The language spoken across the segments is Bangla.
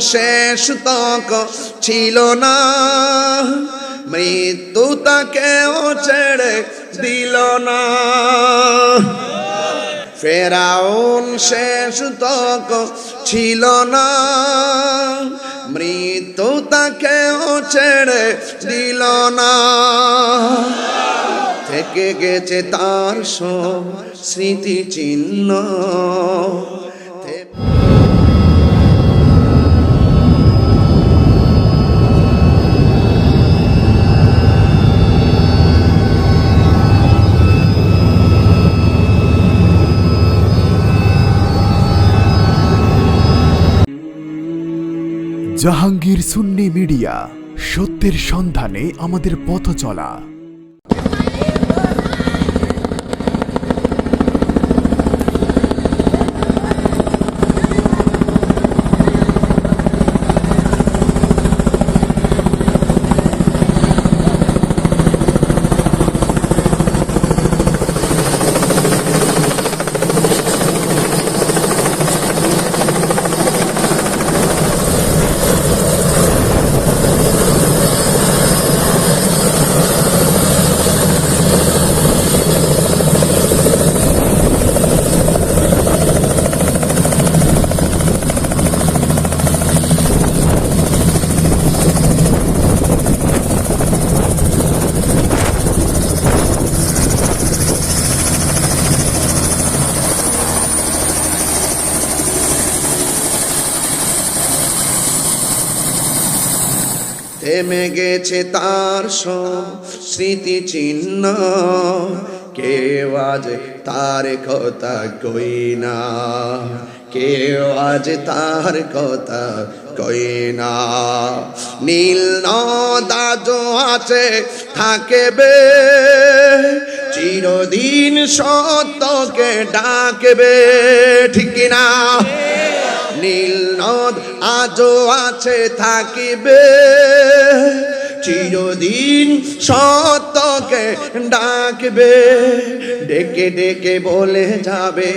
শেষ তক ছিল না। মৃত্যু তাকেও ছেড়ে দিল না। ফেরাউন শেষ তক ছিল না। মৃত্যু তাকেও ছেড়ে দিল না। থেকে গেছে তার সব স্মৃতি চিহ্ন জাহাঙ্গীর সুন্নি মিডিয়া সত্যের সন্ধানে আমাদের পথ চলা। থেমে গেছে তার স্মৃতি চিহ্ন। কেউ আজ তার কথা কই না। কেউ আজ তার কথা কই না। নীল নদাজ আছে, থাকবে। চিরদিন সত্যকে ডাকবে, ঠিক না নীল নদ আজও আছে, থাকিবে। চিরদিন সত্যকে ডাকবে, ডেকে ডেকে বলে যাবে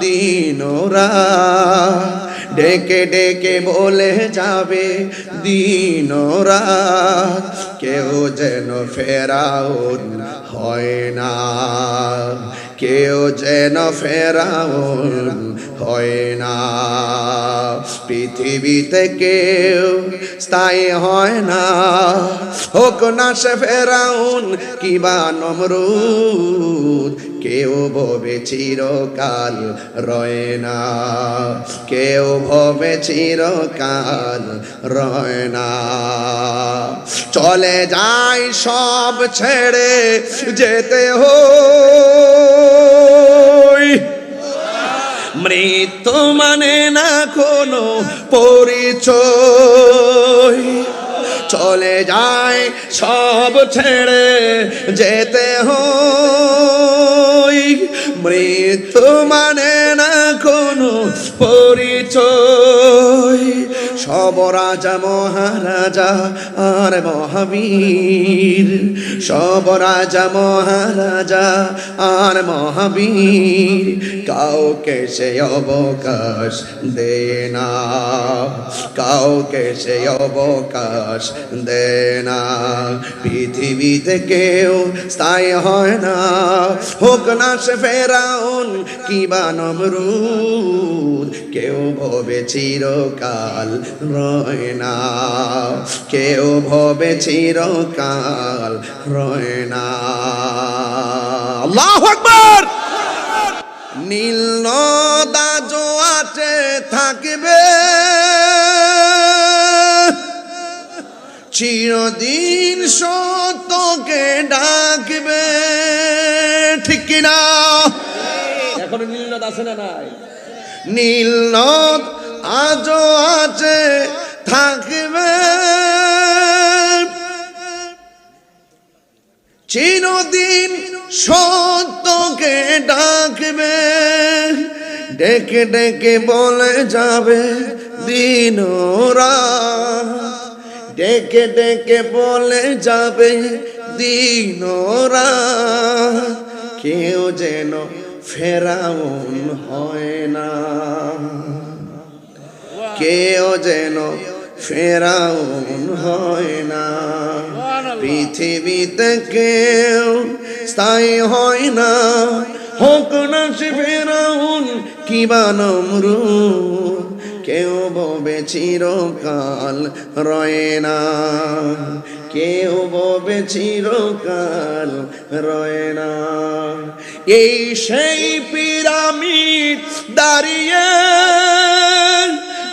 দিনরা। ডেকে ডেকে বলে যাবে দিনরা। কেউ যেন ফেরাউন হয় না, কেউ যেন ফেরাউন হয় না। পৃথিবীতে কেউ স্থায়ী হয় না। হোক না সে ফেরাউন কিবা নমরুদ, কেউ ভবে চিরকাল রয় না। কেউ ভবে চিরকাল রয় না। চলে যায় সব ছেড়ে যেতে হই মৃত্যু মানে না কোনো পরিচয়। চলে যায় সব ছেড়ে যেতে হই মৃত্যু মানে সব রাজা, মহারাজা আর মহাবীর। সব রাজা, মহারাজা আর মহাবীর। কাউকে সে অবকাশ দে না কাউকে সে অবকাশ দে না পৃথিবীতে কেউ স্থায়ী হয় না। হোক না সে ফেরাউন কিবা নমরুদ, কেউ ভবে চিরকাল রয় না কেউ ভবে চিরকাল রয় না আল্লাহ আকবার! নীল নদা জোয়াতে থাকবে। চিরদিন সত্যকে ডাকবে। ঠিক না এখনও নীলনদ আছে না নাই? নীল নদ আজও আছে, থাকবে। চিরদিন সত্যকে ডাকবে, ডেকে ডেকে বলে যাবে দিন ডেকে ডেকে বলে যাবে দিন কেউ যেন ফেরাউন হয় না। কেউ যেন ফেরাউন হয় না। পৃথিবীতে কেউ স্থায়ী হয় না। হোক না সে ফেরাউন কিবা নমরুদ কেউ ববে চিরকাল রয়ে না। কেউ ববে চিরকাল রয়ে না। এই সেই পিরামিড দাঁড়িয়ে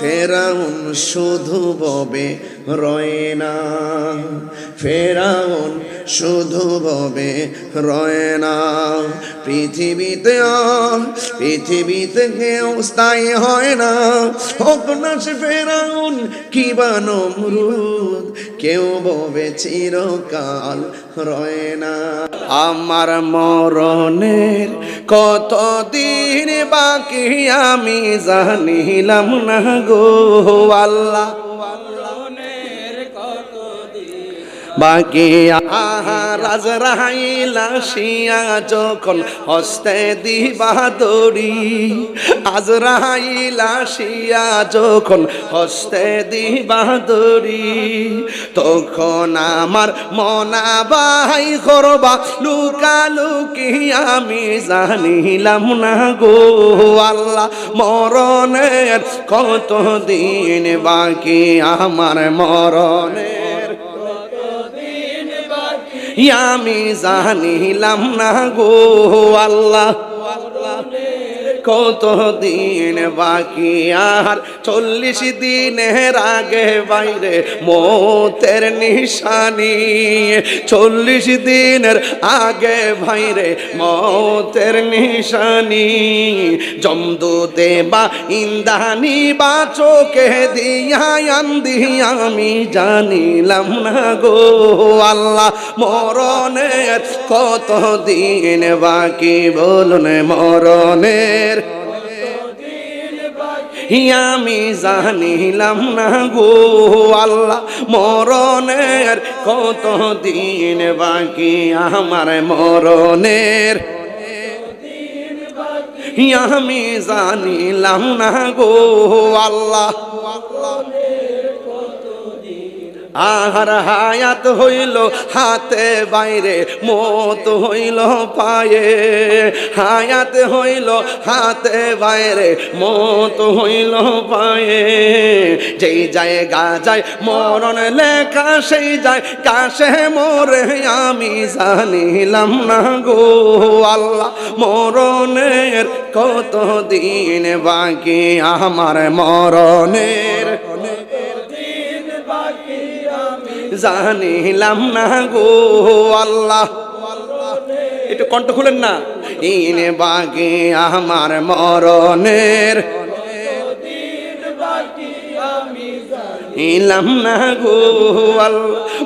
ফেরাউন শুধু ববে রয় না। ফেরাউন শুধু ববে রয় না। পৃথিবীতে পৃথিবীতে কেউ স্থায়ী হয় না। হোক ফেরাউন কিবা নমরুদ? কেউ ববে চিরকাল রয় না। আমার মরণের কত দিন বাকি আমি জানিলাম না গো আল্লাহ। বাকি আহারাজ রাহাইলা শিয়া যখন হস্তে দিবা দড়ি আজ রাহাইলা শিয়া যখন হস্তে দিবা দড়ি, তখন আমার মনা বাহাই করবা, লুকা লুকি আমি জানিলাম না গো আল্লাহ, মরণের কত দিন বাকি আমার মরণের? আমি জানিলাম না গো আল্লাহ। কত দিন বাকি? আর চল্লিশ দিনের আগে বাইরে মতের নিশানি। চল্লিশ দিনের আগে বাইরে মতের নিশানি। জমদু দেবা ইন্দানি বা চোখে দিয়া আমি জানিলাম না গো আল্লাহ, মরণের কত দিন বাকি? বলুন মরণের আমি জানিলাম না গো আল্লাহ, মরণের কত দিন বাকি, আমার মরণের আমি জানিলাম না গো আল্লাহ। আহার হায়াত হইল, হাতে বাইরে মত হইল পায়ে। হায়াত হইল, হাতে বাইরে মত হইল পায়ে। যেই যায় গা যায় মরণ লেখা, সেই যায় কাশে মরে আমি জানিলাম না গো। আল্লাহ মরণের কত দিন বাকি? আমার মরণের জানিলাম না গো আল্লাহ। একটু কণ্ঠ খুলেন না। ইনে বাগে আমার মরণের। ইলাম না গো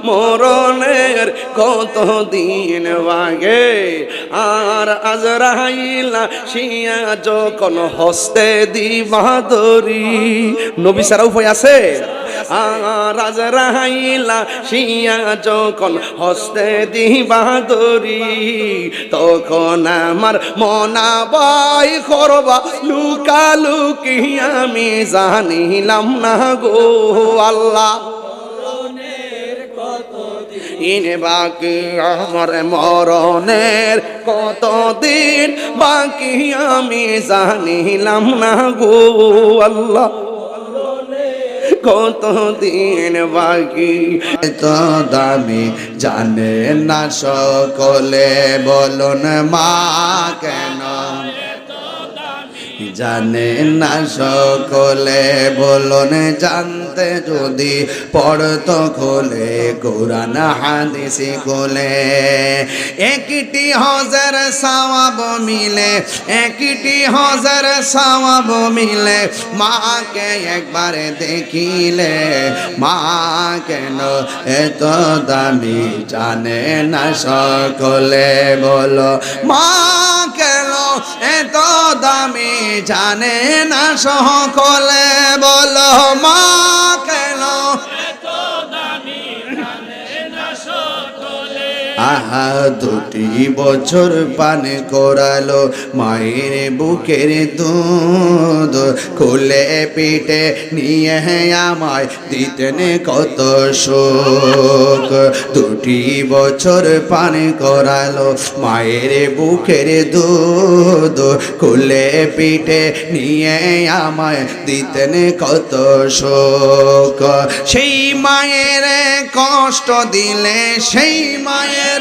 মরণের কত দিন বাগে আর আজরাইলা শিয়া যখন হস্তে দিবাদরি, নবী সারা উপায় আছে? আর আজরাইলা শিয়া যখন হস্তে দিবাদরি তখন আমার মনা বাই করবা লুকা লুকি আমি জানিলাম না গো আল্লাহ। ইনে বাকি আমার মরণের কতদিন বাকি আমি জানিলাম না গো আল্লাহ। কতদিন বাকি? এত দামি জানে না সকলে বলুন মা কেন? জানে না সকলে বলুন জানতে যদি পড়তো খোলে, কোরআন, হাদিসি খোলে। একটি হাজার সওয়াব মিলে, একটি হাজার সওয়াব মিলে। মাকে একবার দেখিলে, মা কেন এত দামি জানে না সকলে? বলো, মা এত দামি জানে না সকলে বলো মা আহা দুটি বছর পান করালো, মায়ের বুকের দুধ খুলে পিঠে নিয়ে আমায় দিতেন কত শোক। দুটি বছর পান করালো, মায়ের বুকের দুধ খুলে পিঠে নিয়ে আমায় দিতেন কত শোক। সেই মায়ের কষ্ট দিলে, সেই মায়ের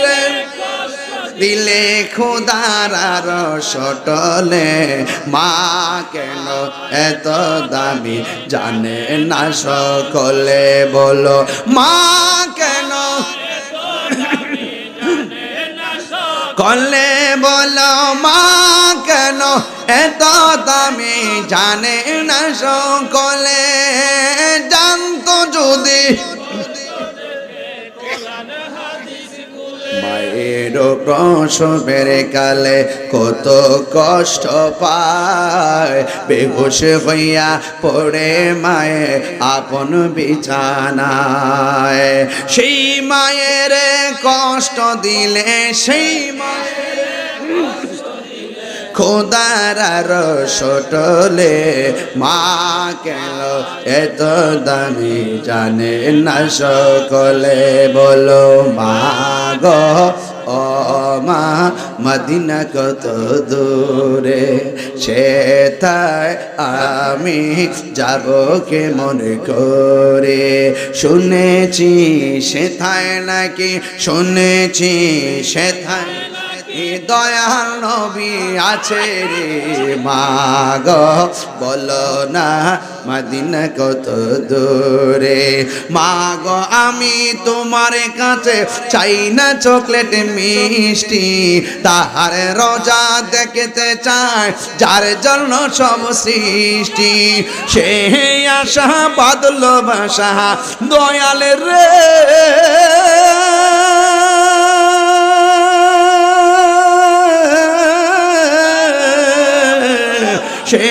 দিলে খুদার সটলে, মা কেন এত দামি জানে না সকলে? বলো, মা কেন? কলে বলো, মা কেন এত দামি জানে না সকলে? জানতো যদি মায়ের প্রসবের কালে কত কষ্ট পায়। বেহুশ হইয়া পড়ে মায়ে আপন বিছানায়। সেই মায়ের কষ্ট দিলে, সেই খোদার আর সটলে মা কেন এত দামি জানে না সকলে? বলো, মা গো। মদিনা কত দূরে? সেথায় আমি যাব কে মনে করে? শুনেছি সেথায় নাকি শুনেছি সেথায় দয়াল নবী আছে রে মাগ, বলো না মাদিনা কত দূরে। মাগ, আমি তোমার কাছে চাই না চকলেট মিষ্টি, তাহার রোজা দেখতে চাই, যার জন্য সব সৃষ্টি। সে আশা বাদল বাসা, দয়াল রে। সে